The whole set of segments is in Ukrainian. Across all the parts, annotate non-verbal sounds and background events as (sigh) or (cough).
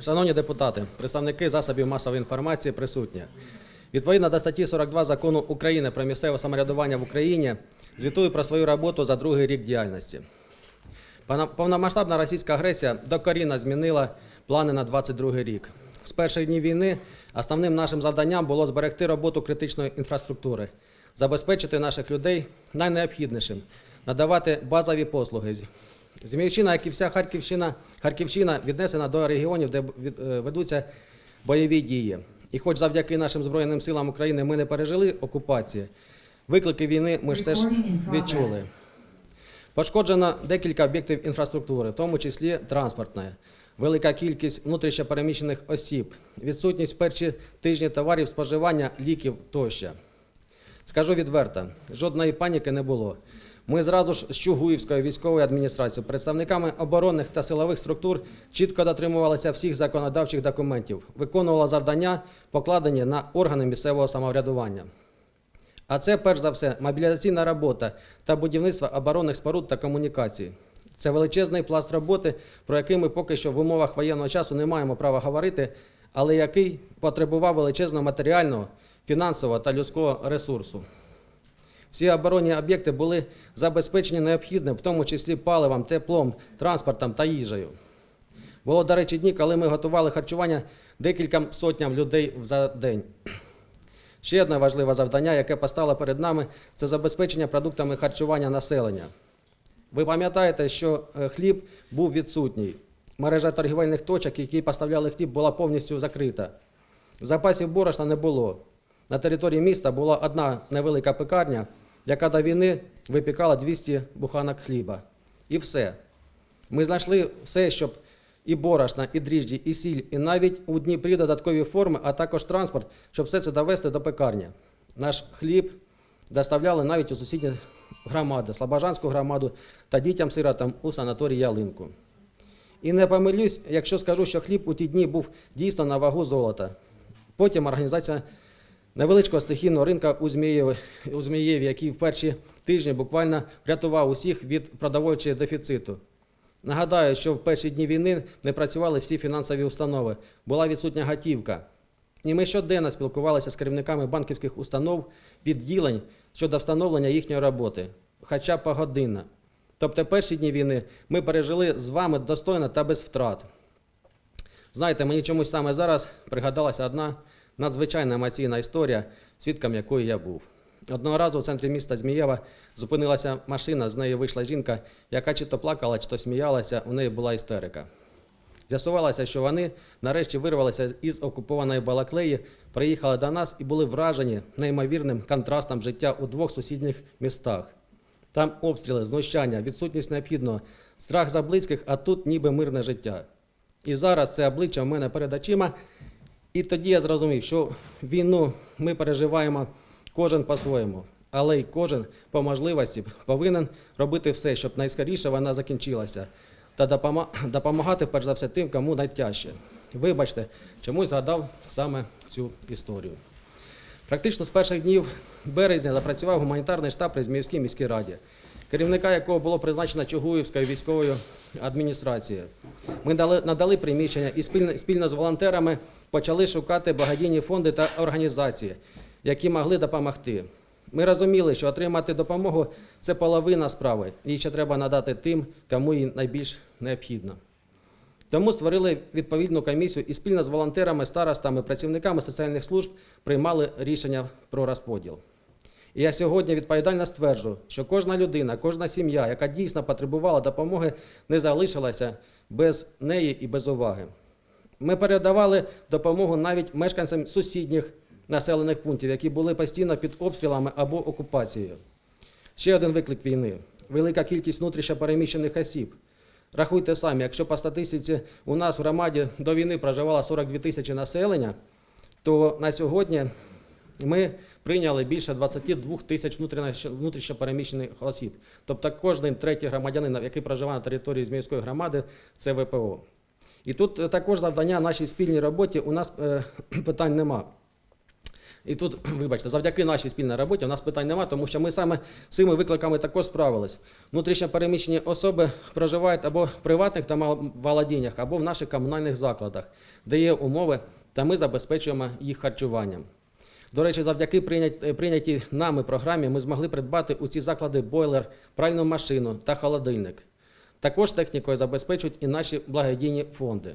Шановні депутати, представники засобів масової інформації присутні. Відповідно до статті 42 закону України про місцеве самоврядування в Україні, звітую про свою роботу за другий рік діяльності. Повномасштабна російська агресія докорінно змінила плани на 22 рік. З перших днів війни основним нашим завданням було зберегти роботу критичної інфраструктури, забезпечити наших людей найнеобхіднішим, надавати базові послуги. Зміївщина, як і вся Харківщина, Харківщина віднесена до регіонів, де е, ведуться бойові дії. І хоч завдяки нашим Збройним силам України ми не пережили окупації, виклики війни ми ж все ж відчули. Пошкоджено декілька об'єктів інфраструктури, в тому числі транспортної, велика кількість внутрішньопереміщених осіб, відсутність перші тижні товарів споживання, ліків тощо. Скажу відверто, жодної паніки не було. Ми зразу ж з Чугуївською військовою адміністрацією, представниками оборонних та силових структур чітко дотримувалися всіх законодавчих документів, виконували завдання, покладені на органи місцевого самоврядування. А це, перш за все, мобілізаційна робота та будівництво оборонних споруд та комунікацій. Це величезний пласт роботи, про який ми поки що в умовах воєнного часу не маємо права говорити, але який потребував величезного матеріального, фінансового та людського ресурсу. Всі оборонні об'єкти були забезпечені необхідним, в тому числі паливом, теплом, транспортом та їжею. Було, до речі, дні, коли ми готували харчування декільком сотням людей за день. (clears throat) Ще одне важливе завдання, яке постало перед нами, це забезпечення продуктами харчування населення. Ви пам'ятаєте, що е, хліб був відсутній. Мережа торгівельних точок, які поставляли хліб, була повністю закрита. Запасів борошна не було. На території міста була одна невелика пекарня, яка до війни випікала 200 буханок хліба. І все. Ми знайшли все, щоб і борошна, і дріжджі, і сіль, і навіть у Дніпрі додаткові форми, а також транспорт, щоб все це довести до пекарні. Наш хліб доставляли навіть у сусідні громади, Слобожанську громаду та дітям-сиротам у санаторії Ялинку. І не помилюсь, якщо скажу, що хліб у ті дні був дійсно на вагу золота. Потім організація невеличкого стихійного ринка у Змієві, у Змієві, який в перші тижні буквально врятував усіх від продовольчого дефіциту. Нагадаю, що в перші дні війни не працювали всі фінансові установи, була відсутня готівка. І ми щоденно спілкувалися з керівниками банківських установ, відділень щодо встановлення їхньої роботи, хоча б погодинно. Тобто перші дні війни ми пережили з вами достойно та без втрат. Знаєте, мені чомусь саме зараз пригадалася одна надзвичайно емоційна історія, свідком якої я був. Одного разу в центрі міста Змієва зупинилася машина, з неї вийшла жінка, яка чи то плакала, чи то сміялася, у неї була істерика. З'ясувалося, що вони нарешті вирвалися із окупованої Балаклеї, приїхали до нас і були вражені неймовірним контрастом життя у двох сусідніх містах. Там обстріли, знущання, відсутність необхідного, страх за близьких, а тут ніби мирне життя. І зараз це обличчя в мене перед очима. І тоді я зрозумів, що війну ми переживаємо кожен по-своєму, але й кожен по можливості повинен робити все, щоб найскоріше вона закінчилася, та допомагати перш за все тим, кому найтяжче. Вибачте, чомусь згадав саме цю історію. Практично з перших днів березня запрацював гуманітарний штаб при Зміївській міській раді, керівника якого було призначено Чугуївською військовою адміністрацією. Ми надали приміщення і спільно, з волонтерами почали шукати благодійні фонди та організації, які могли допомогти. Ми розуміли, що отримати допомогу це половина справи, і ще треба надати тим, кому її найбільш необхідно. Тому створили відповідну комісію і спільно з волонтерами, старостами, працівниками соціальних служб приймали рішення про розподіл. І я сьогодні відповідально стверджую, що кожна людина, кожна сім'я, яка дійсно потребувала допомоги, не залишилася без неї і без уваги. Ми передавали допомогу навіть мешканцям сусідніх населених пунктів, які були постійно під обстрілами або окупацією. Ще один виклик війни велика кількість внутрішньопереміщених осіб. Рахуйте самі, якщо по статистиці у нас в громаді до війни проживало 42 тисячі населення, то на сьогодні ми прийняли більше 22 тисяч внутрішньопереміщених осіб. Тобто кожен третій громадянин, який проживає на території Зміївської громади, це ВПО. І тут е, також завдання нашій спільній роботі у нас е, (clears throat) питань нема. І тут, (clears throat) вибачте, завдяки нашій спільній роботі у нас питань немає, тому що ми саме з цими викликами також справились. Внутрішньо переміщені особи проживають або в приватних домах володіннях, або в наших комунальних закладах, де є умови, та ми забезпечуємо їх харчуванням. До речі, завдяки прийнят- прийнятій нами програмі ми змогли придбати у ці заклади бойлер, пральну машину та холодильник. Також технікою забезпечують і наші благодійні фонди.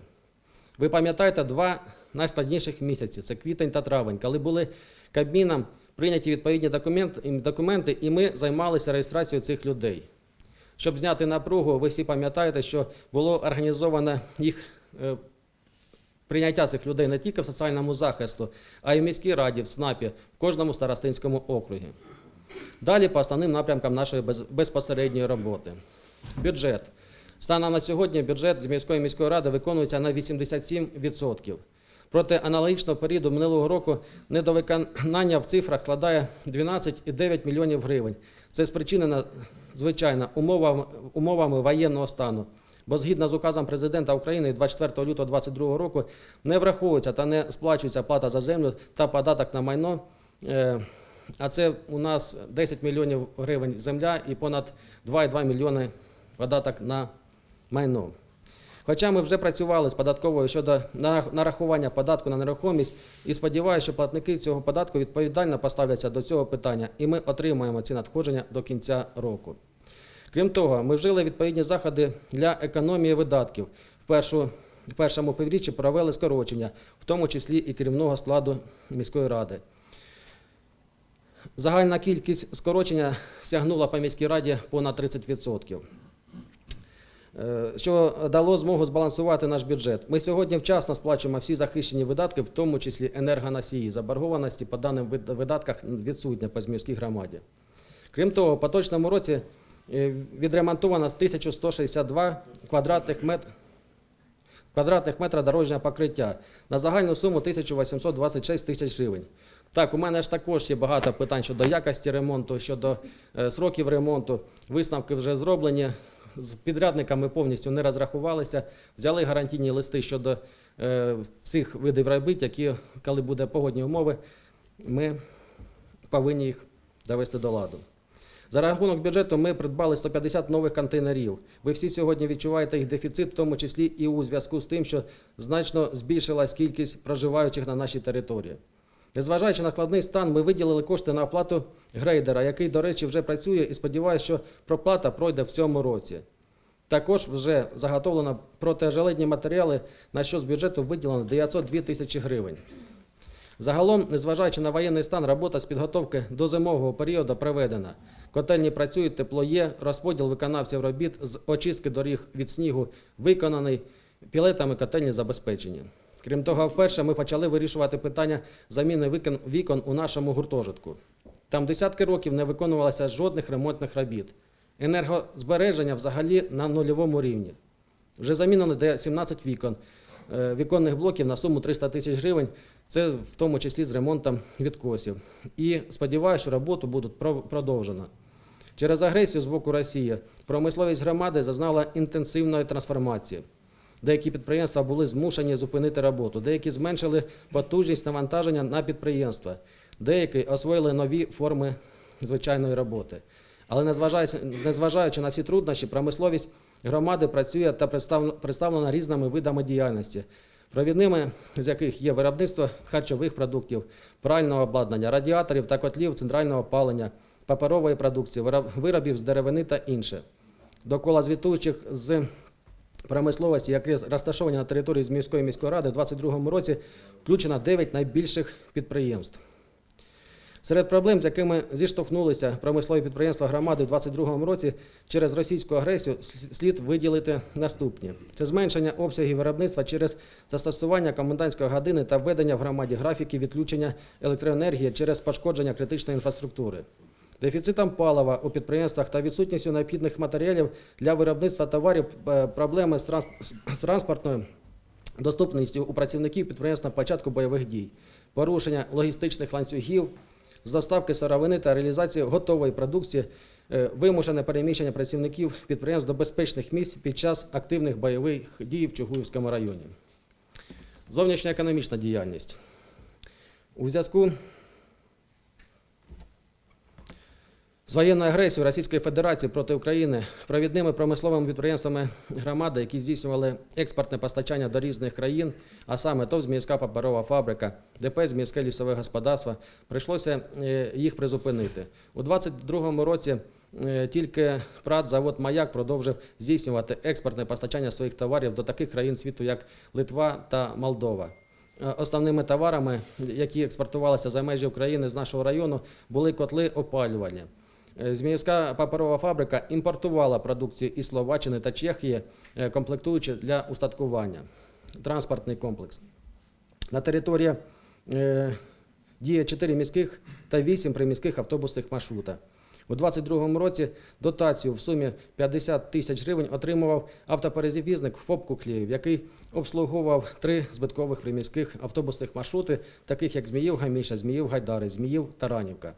Ви пам'ятаєте два найскладніших місяці це квітень та травень, коли були Кабміном прийняті відповідні документи, і ми займалися реєстрацією цих людей. Щоб зняти напругу, ви всі пам'ятаєте, що було організовано їх е, прийняття цих людей не тільки в соціальному захисту, а й в міській раді, в СНАПі, в кожному старостинському округі. Далі по основним напрямкам нашої без- безпосередньої роботи. Бюджет. Станом на сьогодні бюджет з міської міської ради виконується на 87%. Проти аналогічного періоду минулого року недовиконання в цифрах складає 12,9 мільйонів гривень. Це спричинено, звичайно, умовами, умовами воєнного стану. Бо згідно з указом президента України 24 лютого 2022 року не враховується та не сплачується плата за землю та податок на майно. Е, А це у нас 10 мільйонів гривень земля і понад 2,2 мільйони податок на майно. Хоча ми вже працювали з податковою щодо нарахування податку на нерухомість і сподіваюся, що платники цього податку відповідально поставляться до цього питання, і ми отримаємо ці надходження до кінця року. Крім того, ми вжили відповідні заходи для економії видатків. В, першу, в першому півріччі провели скорочення, в тому числі і керівного складу міської ради. Загальна кількість скорочення сягнула по міській раді понад 30%. Е, Що дало змогу збалансувати наш бюджет. Ми сьогодні вчасно сплачуємо всі захищені видатки, в тому числі енергоносії. Заборгованості по даним вид- видатках відсутня по міській громаді. Крім того, в поточному році е, відремонтовано 1162 квадратних метрів квадратних метра дорожнього покриття на загальну суму 1826 тисяч гривень. Так, у мене ж також є багато питань щодо якості ремонту, щодо е, сроків ремонту. Висновки вже зроблені. З підрядниками повністю не розрахувалися, взяли гарантійні листи щодо е, цих видів робіт, які, коли буде погодні умови, ми повинні їх довести до ладу. За рахунок бюджету ми придбали 150 нових контейнерів. Ви всі сьогодні відчуваєте їх дефіцит, в тому числі і у зв'язку з тим, що значно збільшилась кількість проживаючих на нашій території. Незважаючи на складний стан, ми виділили кошти на оплату грейдера, який, до речі, вже працює і сподіваюся, що проплата пройде в цьому році. Також вже заготовлено протижеледні матеріали, на що з бюджету виділено 902 тисячі гривень. Загалом, незважаючи на воєнний стан, робота з підготовки до зимового періоду проведена. Котельні працюють, тепло є, розподіл виконавців робіт з очистки доріг від снігу виконаний, пілетами котельні забезпечені. Крім того, вперше ми почали вирішувати питання заміни вікон, у нашому гуртожитку. Там десятки років не виконувалося жодних ремонтних робіт. Енергозбереження взагалі на нульовому рівні. Вже замінено де 17 вікон, е, віконних блоків на суму 300 тисяч гривень. Це в тому числі з ремонтом відкосів. І сподіваюся, що роботу будуть продовжено. Через агресію з боку Росії промисловість громади зазнала інтенсивної трансформації. Деякі підприємства були змушені зупинити роботу, деякі зменшили потужність навантаження на підприємства, деякі освоїли нові форми звичайної роботи. Але незважаючи, на всі труднощі, промисловість громади працює та представ- представлена різними видами діяльності, провідними з яких є виробництво харчових продуктів, прального обладнання, радіаторів та котлів центрального опалення, паперової продукції, виробів з деревини та інше. До кола звітуючих з промисловості, які розташовані на території з міської ради, у 2022 році включено 9 найбільших підприємств. Серед проблем, з якими зіштовхнулися промислові підприємства громади у 2022 році через російську агресію, слід виділити наступні: це зменшення обсягів виробництва через застосування комендантської години та введення в громаді графіків відключення електроенергії через пошкодження критичної інфраструктури. Дефіцитом палива у підприємствах та відсутністю необхідних матеріалів для виробництва товарів е, проблеми з транспортною доступністю у працівників підприємств на початку бойових дій, порушення логістичних ланцюгів з доставки сировини та реалізації готової продукції, е, вимушене переміщення працівників підприємств до безпечних місць під час активних бойових дій в Чугуївському районі. Зовнішньоекономічна діяльність. У зв'язку З воєнною агресією Російської Федерації проти України провідними промисловими підприємствами громади, які здійснювали експортне постачання до різних країн, а саме ТОВ «Зміївська паперова фабрика, ДП «Зміївське лісове господарство, прийшлося е, їх призупинити. У 2022 році е, тільки ПРАТ завод Маяк продовжив здійснювати експортне постачання своїх товарів до таких країн світу, як Литва та Молдова. Е, Основними товарами, які експортувалися за межі України з нашого району, були котли опалювання. Е, Зміївська паперова фабрика імпортувала продукцію із Словаччини та Чехії, е, комплектуючи для устаткування. Транспортний комплекс. На території е, діє 4 міських та 8 приміських автобусних маршрута. У 2022 році дотацію в сумі 50 тисяч гривень отримував автоперевізник ФОП Куклєєв, який обслуговував три збиткових приміських автобусних маршрути, таких як Зміїв Гаміша, Зміїв Гайдари, Зміїв Таранівка.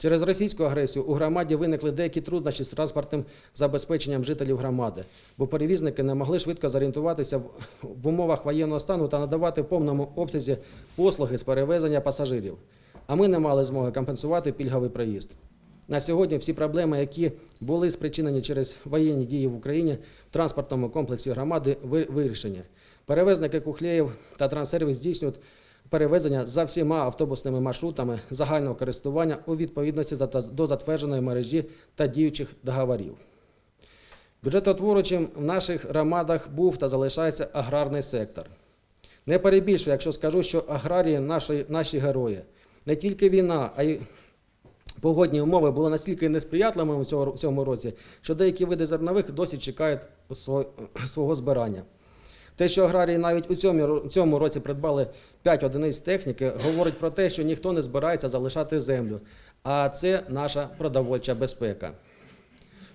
Через російську агресію у громаді виникли деякі труднощі з транспортним забезпеченням жителів громади, бо перевізники не могли швидко зорієнтуватися в, умовах воєнного стану та надавати в повному обсязі послуги з перевезення пасажирів. А ми не мали змоги компенсувати пільговий проїзд. На сьогодні всі проблеми, які були спричинені через воєнні дії в Україні в транспортному комплексі громади, вирішені. Перевезники Кухлеїв та Транссервіс здійснюють перевезення за всіма автобусними маршрутами загального користування у відповідності до затвердженої мережі та діючих договорів. Бюджетотворючим в наших громадах був та залишається аграрний сектор. Не перебільшую, якщо скажу, що аграрії наші, наші герої. Не тільки війна, а й погодні умови були настільки несприятливими в цьому році, що деякі види зернових досі чекають свого збирання. Те, що аграрії навіть у цьому, цьому році придбали 5 одиниць техніки, говорить про те, що ніхто не збирається залишати землю, а це наша продовольча безпека.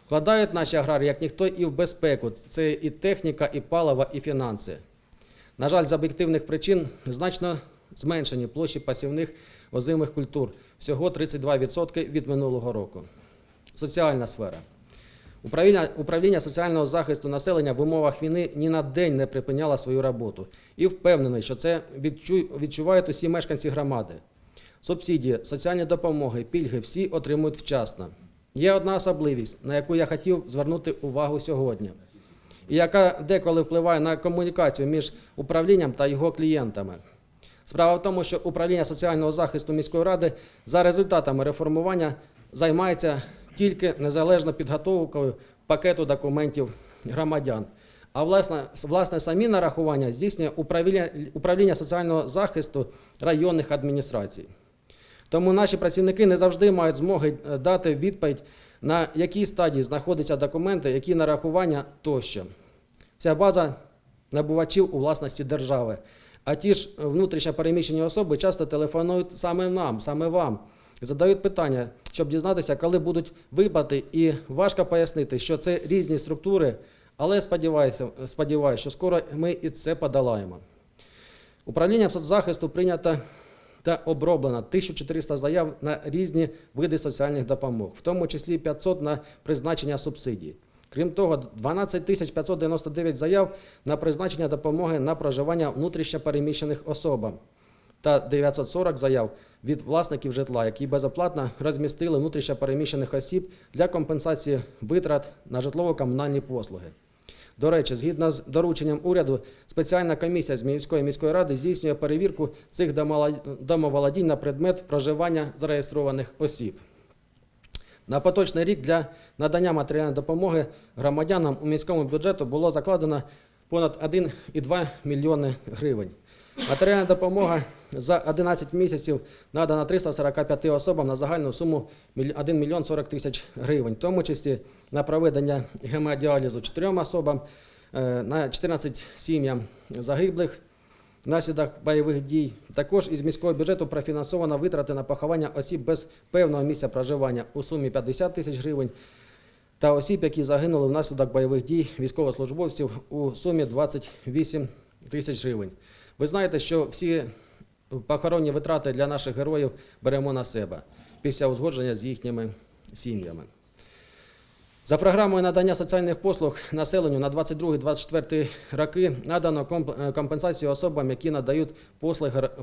Вкладають наші аграрії, як ніхто, і в безпеку. Це і техніка, і паливо, і фінанси. На жаль, з об'єктивних причин значно зменшені площі пасівних озимих культур всього 32% від минулого року. Соціальна сфера. Управління, управління соціального захисту населення в умовах війни ні на день не припиняло свою роботу і впевнений, що це відчу- відчувають усі мешканці громади. Субсидії, соціальні допомоги, пільги всі отримують вчасно. Є одна особливість, на яку я хотів звернути увагу сьогодні, і яка деколи впливає на комунікацію між управлінням та його клієнтами. Справа в тому, що управління соціального захисту міської ради за результатами реформування займається тільки незалежно підготовкою пакету документів громадян. А власне, власне самі нарахування здійснює управління, управління соціального захисту районних адміністрацій. Тому наші працівники не завжди мають змоги е, дати відповідь, на якій стадії знаходяться документи, які нарахування тощо. Вся база набувачів у власності держави. А ті ж внутрішньо переміщені особи часто телефонують саме нам, саме вам. Задають питання, щоб дізнатися, коли будуть виплати, і важко пояснити, що це різні структури, але сподіваюся, сподіваюся, що скоро ми і це подолаємо. Управлінням соцзахисту прийнято та оброблено 1400 заяв на різні види соціальних допомог, в тому числі 500 на призначення субсидій. Крім того, 12 599 заяв на призначення допомоги на проживання внутрішньо переміщених особам та 940 заяв від власників житла, які безоплатно розмістили внутрішньо переміщених осіб для компенсації витрат на житлово-комунальні послуги. До речі, згідно з дорученням уряду, спеціальна комісія з Зміївської міської ради здійснює перевірку цих домоволодінь на предмет проживання зареєстрованих осіб. На поточний рік для надання матеріальної допомоги громадянам у міському бюджету було закладено понад 1,2 мільйони гривень. Матеріальна допомога за 11 місяців надана 345 особам на загальну суму 1 мільйон 40 тисяч гривень, в тому числі на проведення гемодіалізу 4 особам, е, на 14 сім'ям загиблих внаслідок бойових дій. Також із міського бюджету профінансовано витрати на поховання осіб без певного місця проживання у сумі 50 тисяч гривень та осіб, які загинули внаслідок бойових дій військовослужбовців у сумі 28 тисяч гривень. Ви знаєте, що всі похоронні витрати для наших героїв беремо на себе після узгодження з їхніми сім'ями. За програмою надання соціальних послуг населенню на 22-24 роки надано е, компенсацію особам, які надають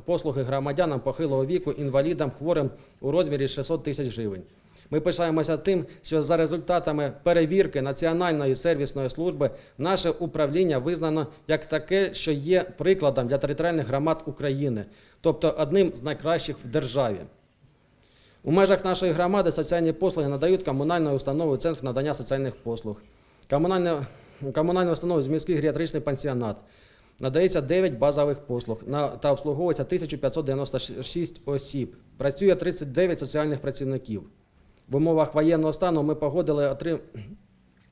послуги, громадянам похилого віку, інвалідам, хворим у розмірі 600 тисяч гривень. Ми пишаємося тим, що за результатами перевірки Національної сервісної служби наше управління визнано як таке, що є прикладом для територіальних громад України, тобто одним з найкращих в державі. У межах нашої громади соціальні послуги надають комунальною установою Центр надання соціальних послуг, комунальна, комунальна установа з міський геріатричний пансіонат. Надається 9 базових послуг та обслуговується 1596 осіб. Працює 39 соціальних працівників. В умовах воєнного стану ми погодили отрим-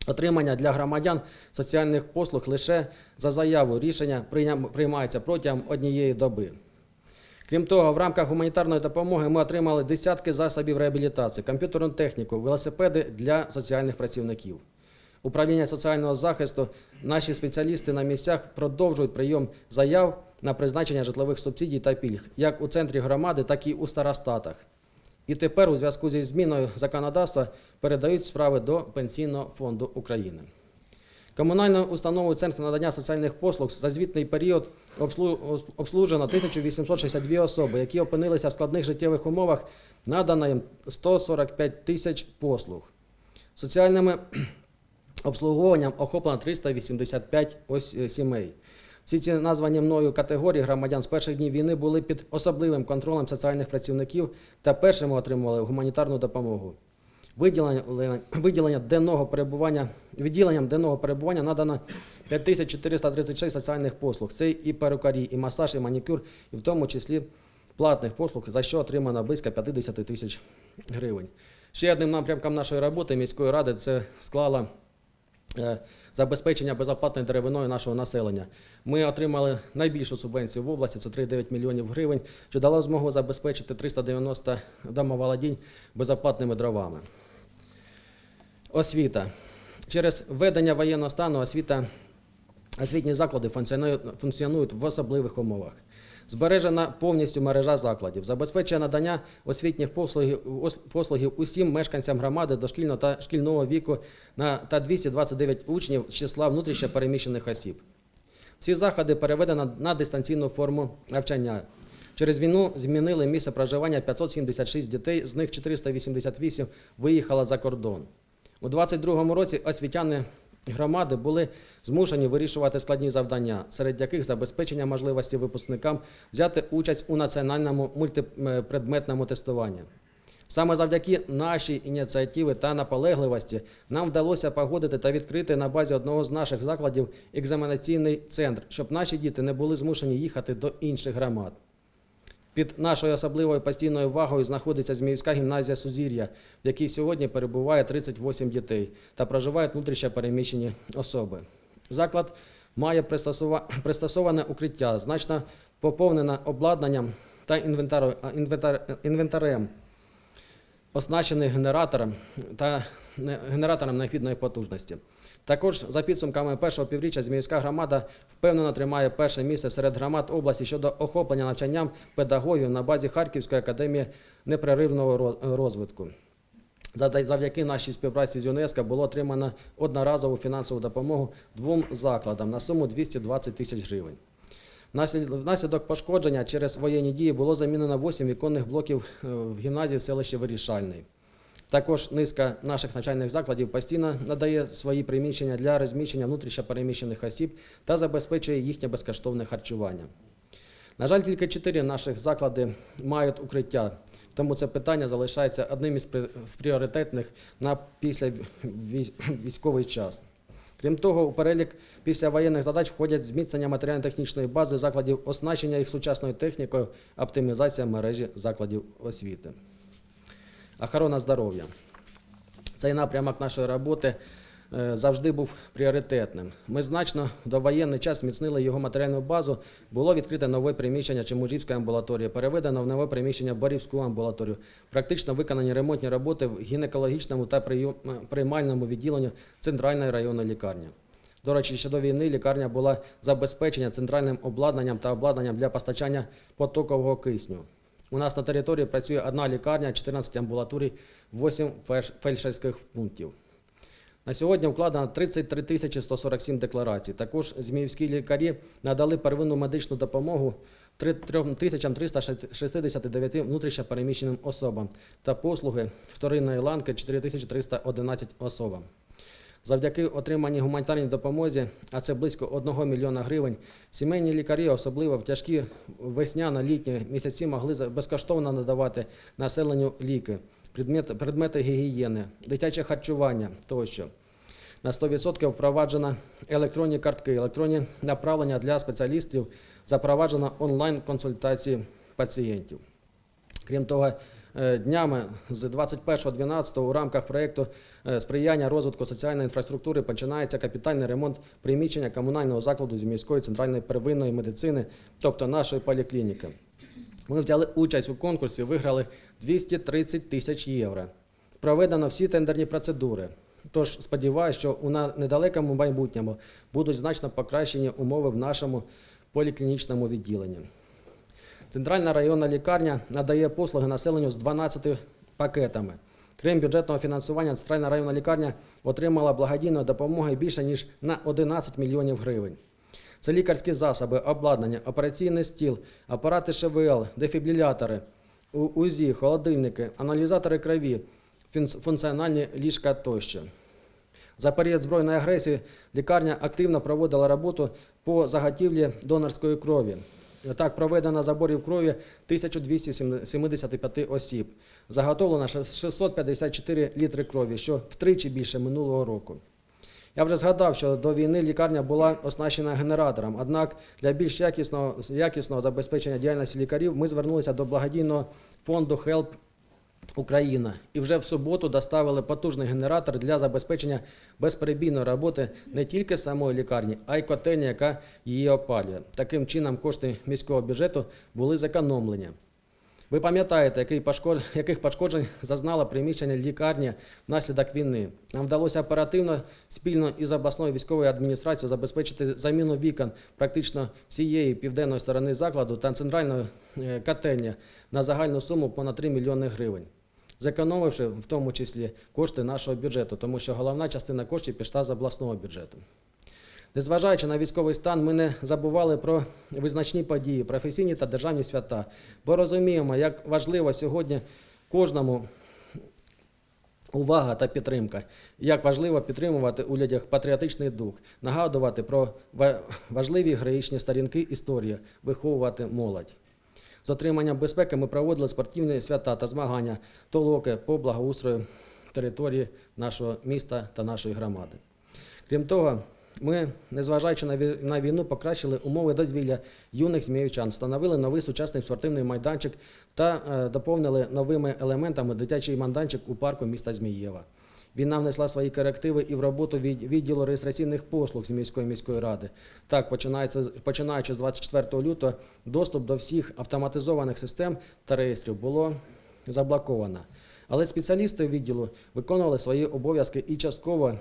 отримання для громадян соціальних послуг лише за заяву. Рішення приймається протягом однієї доби. Крім того, в рамках гуманітарної допомоги ми отримали десятки засобів реабілітації, комп'ютерну техніку, велосипеди для соціальних працівників. Управління соціального захисту, наші спеціалісти на місцях продовжують прийом заяв на призначення житлових субсидій та пільг, як у центрі громади, так і у старостатах. І тепер, у зв'язку зі зміною законодавства, передають справи до Пенсійного фонду України. Комунальною установою Центр надання соціальних послуг за звітний період обслужено 1862 особи, які опинилися в складних життєвих умовах, надано їм 145 тисяч послуг. Соціальними обслуговуванням охоплено 385 е, сімей. Всі ці названі мною категорії громадян з перших днів війни були під особливим контролем соціальних працівників та першими отримували гуманітарну допомогу. Виділення, виділення денного перебування, відділенням денного перебування надано 5436 соціальних послуг. Це і перукарі, і масаж, і манікюр, і в тому числі платних послуг, за що отримано близько 50 тисяч гривень. Ще одним напрямком нашої роботи міської ради це склала забезпечення безоплатною деревиною нашого населення. Ми отримали найбільшу субвенцію в області, це 3,9 мільйонів гривень, що дало змогу забезпечити 390 домоволодінь безоплатними дровами. Освіта. Через введення воєнного стану освіта, освітні заклади функціонують в особливих умовах. Збережена повністю мережа закладів, забезпечує надання освітніх послугів, усім мешканцям громади дошкільного та шкільного віку на, та 229 учнів з числа внутрішньо переміщених осіб. Всі заходи переведено на дистанційну форму навчання. Через війну змінили місце проживання 576 дітей, з них 488 виїхало за кордон. У 2022 році освітяни громади були змушені вирішувати складні завдання, серед яких забезпечення можливості випускникам взяти участь у національному мультипредметному тестуванні. Саме завдяки нашій ініціативі та наполегливості нам вдалося погодити та відкрити на базі одного з наших закладів екзаменаційний центр, щоб наші діти не були змушені їхати до інших громад. Під нашою особливою постійною увагою знаходиться Зміївська гімназія Сузір'я, в якій сьогодні перебуває 38 дітей та проживають внутрішньо переміщені особи. Заклад має пристосоване укриття, значно поповнене обладнанням та а, інвентар- інвентарем, оснащений генератором та генератором необхідної потужності. Також за підсумками першого півріччя Зміївська громада впевнено тримає перше місце серед громад області щодо охоплення навчанням педагогів на базі Харківської академії непреривного розвитку. Завдяки нашій співпраці з ЮНЕСКО було отримано одноразову фінансову допомогу двом закладам на суму 220 тисяч гривень. Внаслідок пошкодження через воєнні дії було замінено 8 віконних блоків е, в гімназії селища Вирішальний. Також низка наших навчальних закладів постійно надає свої приміщення для розміщення внутрішньо переміщених осіб та забезпечує їхнє безкоштовне харчування. На жаль, тільки чотири наших заклади мають укриття, тому це питання залишається одним із пріоритетних на після військовий час. Крім того, у перелік післявоєнних задач входять зміцнення матеріально-технічної бази закладів, оснащення їх сучасною технікою, оптимізація мережі закладів освіти. Охорона здоров'я. Цей напрямок нашої роботи е, завжди був пріоритетним. Ми значно в довоєнний час зміцнили його матеріальну базу. Було відкрите нове приміщення Чемужівської амбулаторії, переведено в нове приміщення Борівську амбулаторію. Практично виконані ремонтні роботи в гінекологічному та е, приймальному відділенні Центральної районної лікарні. До речі, ще до війни лікарня була забезпечена центральним обладнанням та обладнанням для постачання потокового кисню. У нас на території працює одна лікарня, 14 амбулаторій, 8 фельдшерських пунктів. На сьогодні вкладено 33 тисячі 147 декларацій. Також зміївські лікарі надали первинну медичну допомогу 3369 внутрішньопереміщеним особам та послуги вторинної ланки 4311 особам. Завдяки отриманій гуманітарній допомозі, а це близько 1 мільйона гривень, сімейні лікарі, особливо в тяжкі весняно-літні місяці, могли безкоштовно надавати населенню ліки, предмети, предмети гігієни, дитяче харчування тощо. На 100% впроваджено електронні картки, електронні направлення для спеціалістів, запроваджено онлайн-консультації пацієнтів. Крім того, днями з 21.12 у рамках проєкту е, сприяння розвитку соціальної інфраструктури починається капітальний ремонт приміщення комунального закладу з міської центральної первинної медицини, тобто нашої поліклініки. Ми взяли участь у конкурсі, виграли 230 тисяч євро. Проведено всі тендерні процедури. Тож сподіваюся, що у недалекому майбутньому будуть значно покращені умови в нашому поліклінічному відділенні. Центральна районна лікарня надає послуги населенню з 12 пакетами. Крім бюджетного фінансування, Центральна районна лікарня отримала благодійної допомоги більше ніж на 11 мільйонів гривень. Це лікарські засоби, обладнання, операційний стіл, апарати ШВЛ, дефібрилятори, УЗІ, холодильники, аналізатори крові, функціональні ліжка тощо. За період збройної агресії лікарня активно проводила роботу по заготівлі донорської крові. Так, проведено заборів крові 1275 осіб. Заготовлено 654 літри крові, що втричі більше минулого року. Я вже згадав, що до війни лікарня була оснащена генератором. Однак для більш якісного, якісного забезпечення діяльності лікарів ми звернулися до благодійного фонду Help Україна і вже в суботу доставили потужний генератор для забезпечення безперебійної роботи не тільки самої лікарні, а й котельні, яка її опалює. Таким чином кошти міського бюджету були зекономлені. Ви пам'ятаєте, яких пошкоджень зазнало приміщення лікарні внаслідок війни. Нам вдалося оперативно спільно із обласною військовою адміністрацією забезпечити заміну вікон практично всієї південної сторони закладу та центральної е, котельні на загальну суму понад 3 мільйони гривень. Зекономивши в тому числі кошти нашого бюджету, тому що головна частина коштів пішла з обласного бюджету. Незважаючи на військовий стан, ми не забували про визначні події, професійні та державні свята, бо розуміємо, як важливо сьогодні кожному увага та підтримка, як важливо підтримувати у людях патріотичний дух, нагадувати про важливі героїчні сторінки історії, виховувати молодь. З безпеки ми проводили спортивні свята та змагання, толоки по благоустрою території нашого міста та нашої громади. Крім того, ми, незважаючи на війну, покращили умови дозвілля юних зміївчан, встановили новий сучасний спортивний майданчик та е, доповнили новими елементами дитячий майданчик у парку міста Змієва. Війна внесла свої корективи і в роботу відділу реєстраційних послуг з міської міської ради. Так, починаючи з 24 лютого, доступ до всіх автоматизованих систем та реєстрів було заблоковано. Але спеціалісти відділу виконували свої обов'язки і частково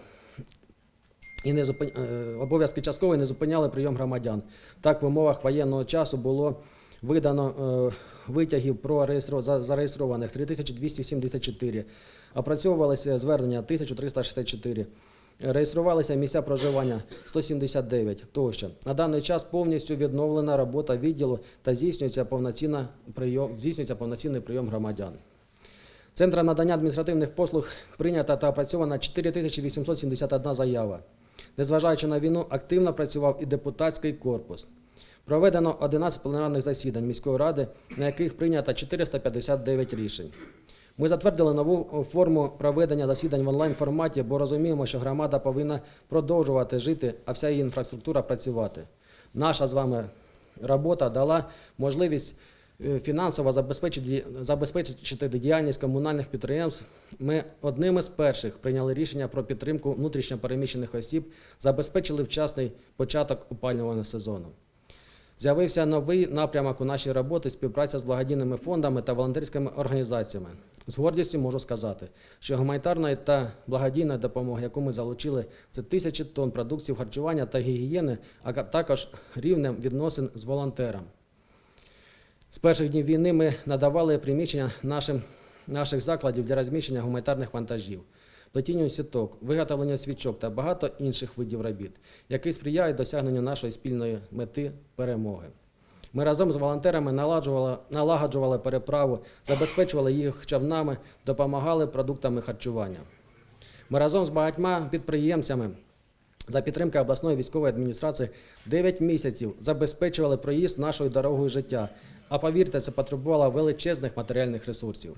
і не зупин... е, обов'язки частково не зупиняли прийом громадян. Так, в умовах воєнного часу було видано е, витягів про реєстро... зареєстрованих 3274, опрацьовувалися звернення 1364, реєструвалися місця проживання 179 тощо. На даний час повністю відновлена робота відділу та здійснюється, повноцінна прийом... здійснюється повноцінний прийом громадян. Центром надання адміністративних послуг прийнята та опрацьована 4871 заява. Незважаючи на війну, активно працював і депутатський корпус. Проведено 11 пленарних засідань міської ради, на яких прийнято 459 рішень. Ми затвердили нову форму проведення засідань в онлайн форматі, бо розуміємо, що громада повинна продовжувати жити, а вся її інфраструктура працювати. Наша з вами робота дала можливість е, фінансово забезпечити, забезпечити діяльність комунальних підприємств. Ми одними з перших прийняли рішення про підтримку внутрішньопереміщених осіб, забезпечили вчасний початок опалювального сезону. З'явився новий напрямок у нашій роботі співпраця з благодійними фондами та волонтерськими організаціями. З гордістю можу сказати, що гуманітарної та благодійної допомоги, яку ми залучили, це тисячі тонн продуктів харчування та гігієни, а також рівнем відносин з волонтером. З перших днів війни ми надавали приміщення нашим, наших закладів для розміщення гуманітарних вантажів, плетінню сіток, виготовленню свічок та багато інших видів робіт, які сприяють досягненню нашої спільної мети перемоги. Ми разом з волонтерами наладжували, налагоджували переправу, забезпечували їх човнами, допомагали продуктами харчування. Ми разом з багатьма підприємцями за підтримки обласної військової адміністрації 9 місяців забезпечували проїзд нашою дорогою життя. А повірте, це потребувало величезних матеріальних ресурсів.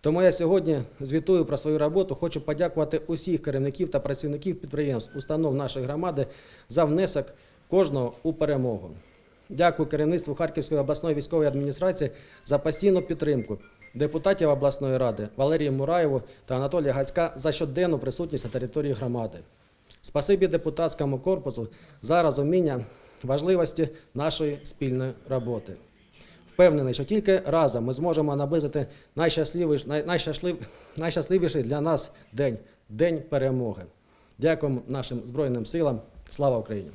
Тому я сьогодні звітую про свою роботу. Хочу подякувати усіх керівників та працівників підприємств, установ нашої громади за внесок кожного у перемогу. Дякую керівництву Харківської обласної військової адміністрації за постійну підтримку, депутатів обласної ради Валерію Мураєву та Анатолія Гацька за щоденну присутність на території громади. Спасибі депутатському корпусу за розуміння важливості нашої спільної роботи. Впевнений, що тільки разом ми зможемо наблизити найщасливіш- най- найщаслив- найщасливіший для нас день день перемоги. Дякуємо нашим Збройним силам. Слава Україні!